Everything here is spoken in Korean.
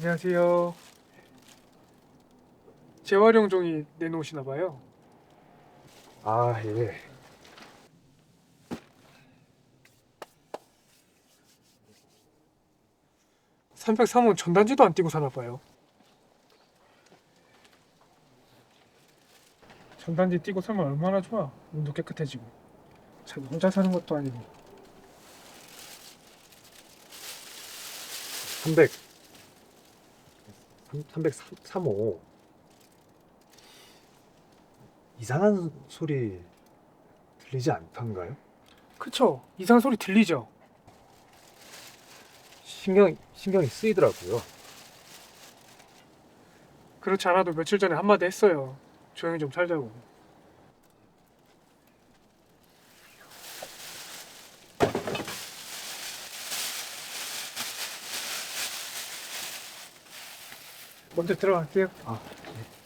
안녕하세요. 재활용 종이 내놓으시나 봐요. 아, 예. 삼 303은 전단지도 안 띄고 사나 봐요. 전단지 띄고 살면 얼마나 좋아. 눈도 깨끗해지고. 자기 혼자 사는 것도 아니고. 300. 335. 이상한 소리 들리지 않던가요? 그쵸? 이상한 소리 들리죠? 신경 신경이 쓰이더라고요. 그렇지 않아도 며칠 전에 한마디 했어요. 조용히 좀 살자고. 먼저 들어갈게요. 아, 네.